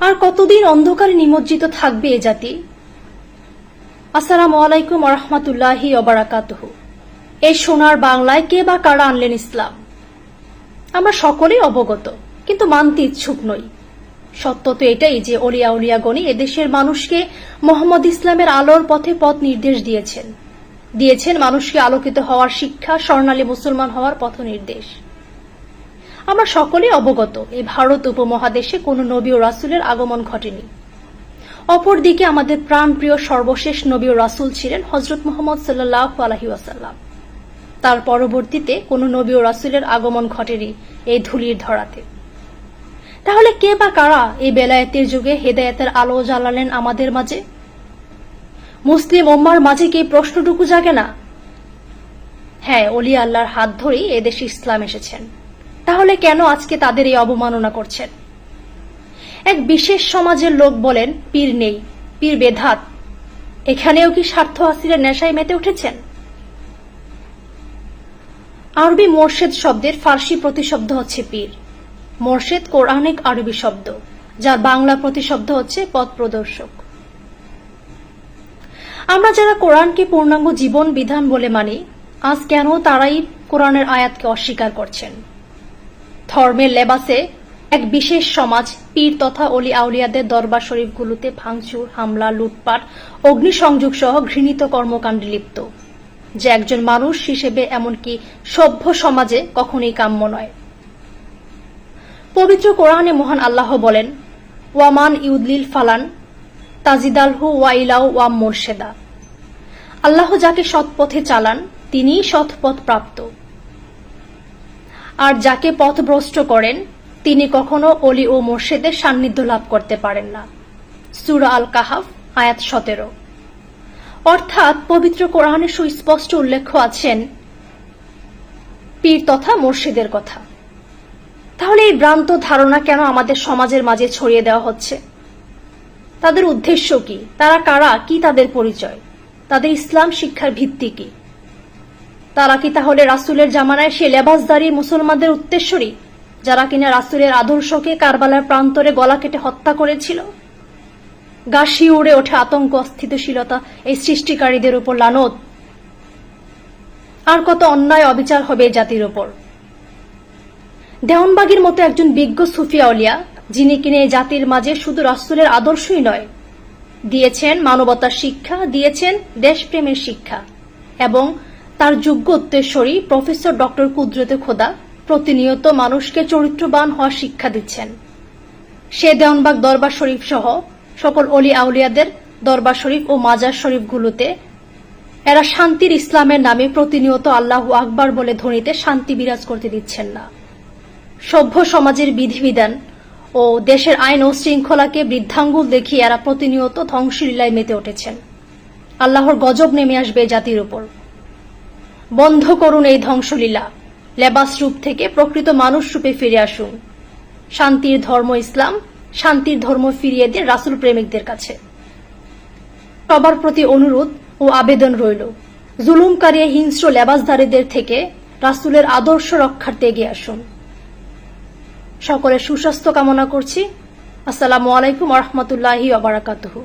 আর কতদিন অন্ধকারে নিমজ্জিত থাকবে এ জাতি? আসসালামু আলাইকুম রহমতুল্লাহি অবরাকাতহ এই সোনার বাংলায় কে বা কারা আনলেন ইসলাম? আমরা সকলেই অবগত, কিন্তু মানতে ইচ্ছুক নই। সত্য তো এটাই যে অলিয়া উলিয়াগণি এদেশের মানুষকে মোহাম্মদ ইসলামের আলোর পথে পথ নির্দেশ দিয়েছেন। দিয়েছেন মানুষকে আলোকিত হওয়ার শিক্ষা, স্বর্ণালী মুসলমান হওয়ার পথ নির্দেশ আমরা সকলে অবগত, এই ভারত উপমহাদেশে কোনো নবী ও রাসুলের আগমন ঘটেনি। অপরদিকে আমাদের প্রাণপ্রিয় সর্বশেষ নবী ও রাসুল ছিলেন হজরত মোহাম্মদ সাল্লাহ আলহি ওয়াসাল্লাম। তার পরবর্তীতে কোনো নবী ও রাসুলের আগমন ঘটেনি এই ধুলির ধরাতে। তাহলে কে বা কারা এই বেলায়েতের যুগে হেদায়েতের আলো জ্বালালেন আমাদের মাঝে? মুসলিম ওম্মার মাঝে কি প্রশ্নটুকু জাগে না? হ্যাঁ অলি আল্লাহর হাত ধরেই এদেশে ইসলাম এসেছেন। তাহলে কেন আজকে তাদের এই অবমাননা করছেন? এক বিশেষ সমাজের লোক বলেন, পীর নেই, পীর বেধাত। এখানেও কি স্বার্থ হাসিলের নেশায় মেতে উঠেছেন? আরবি মোর্শেদ শব্দের ফার্সি প্রতিশব্দ হচ্ছে পীর। মোর্শেদ কোরআনিক আরবি শব্দ, যার বাংলা প্রতিশব্দ হচ্ছে পথ প্রদর্শক। আমরা যারা কোরআনকে পূর্ণাঙ্গ জীবন বিধান বলে মানি, আজ কেন তারাই কোরআনের আয়াতকে অস্বীকার করছেন? ধর্মের লেবাসে এক বিশেষ সমাজ, পীর তথা অলি আউলিয়াদের দরবার শরীফগুলোতে ভাঙচুর, হামলা, লুটপাট অগ্নিসংযোগ সহ ঘৃণিত কর্মকাণ্ডে লিপ্ত। যে একজন মানুষ হিসেবে এমনকি সভ্য সমাজে কখনোই কাম্য নয়। পবিত্র কোরআনে মহান আল্লাহ বলেন, ওয়ামান ইউদলিল ফালান, তাজিদালহু ওয়াইলাউ ওয়াম মোর্শেদা। আল্লাহ যাকে সৎপথে চালান, তিনিই সৎপথ প্রাপ্ত। আর যাকে পথভ্রষ্ট করেন, তিনি কখনো অলি ও মোর্শেদের সান্নিধ্য লাভ করতে পারেন না। সুরা আল কাহাফ আয়াত সতেরো। অর্থাৎ পবিত্র কোরআনে সুস্পষ্ট উল্লেখ আছেন পীর তথা মোর্শেদের কথা। তাহলে এই ভ্রান্ত ধারণা কেন আমাদের সমাজের মাঝে ছড়িয়ে দেওয়া হচ্ছে? তাদের উদ্দেশ্য কি? তারা কারা? কি তাদের পরিচয়? তাদের ইসলাম শিক্ষার ভিত্তি কি? তারা কি তাহলে রাসুলের জামানায় সে লেবাসদারি মুসলমানদের উত্তেশ্বরী, যারা কিনা রাসুলের আদর্শকে কারবালার প্রান্তরে গলা কেটে হত্যা করেছিল? গা শিউড়ে ওঠে আতঙ্ক, অস্থিতিশীলতা, এই সৃষ্টিকারীদের উপর লানত। আর কত অন্যায় অবিচার হবে জাতির উপর। দেওয়ানবাগির মতো একজন বিজ্ঞ সুফিয়া অলিয়া যিনি কিনে জাতির মাঝে শুধু রাসুলের আদর্শই নয়, দিয়েছেন মানবতার শিক্ষা, দিয়েছেন দেশপ্রেমের শিক্ষা, এবং তার যোগ্য উত্তরস্বরী প্রফেসর ডক্টর কুদরতে খোদা প্রতিনিয়ত মানুষকে চরিত্রবান হওয়ার শিক্ষা দিচ্ছেন। সে দেওয়ানবাগ দরবার শরীফ সহ সকল অলি আউলিয়াদের দরবার শরীফ ও মাজার শরীফগুলোতে এরা শান্তির ইসলামের নামে প্রতিনিয়ত আল্লাহ আকবার বলে ধ্বনিতে শান্তি বিরাজ করতে দিচ্ছেন না। সভ্য সমাজের বিধিবিধান ও দেশের আইন ও শৃঙ্খলাকে বৃদ্ধাঙ্গুল দেখিয়ে এরা প্রতিনিয়ত ধ্বংসলীলায় মেতে উঠেছেন। আল্লাহর গজব নেমে আসবে জাতির উপর। বন্ধ করুন এই ধ্বংসলীলা। লেবাস রূপ থেকে প্রকৃত মানুষ রূপে ফিরে আসুন। শান্তির ধর্ম ইসলাম, শান্তির ধর্ম ফিরিয়ে দিয়ে রাসুল প্রেমিকদের কাছে। সবার প্রতি অনুরোধ ও আবেদন রইল। জুলুমকারী হিংস্র লেবাসধারীদের থেকে রাসুলের আদর্শ রক্ষার্থে এগিয়ে আসুন। সকলের সুস্বাস্থ্য কামনা করছি। আসসালামু আলাইকুম রহমতুল্লাহি আবরাকাতহু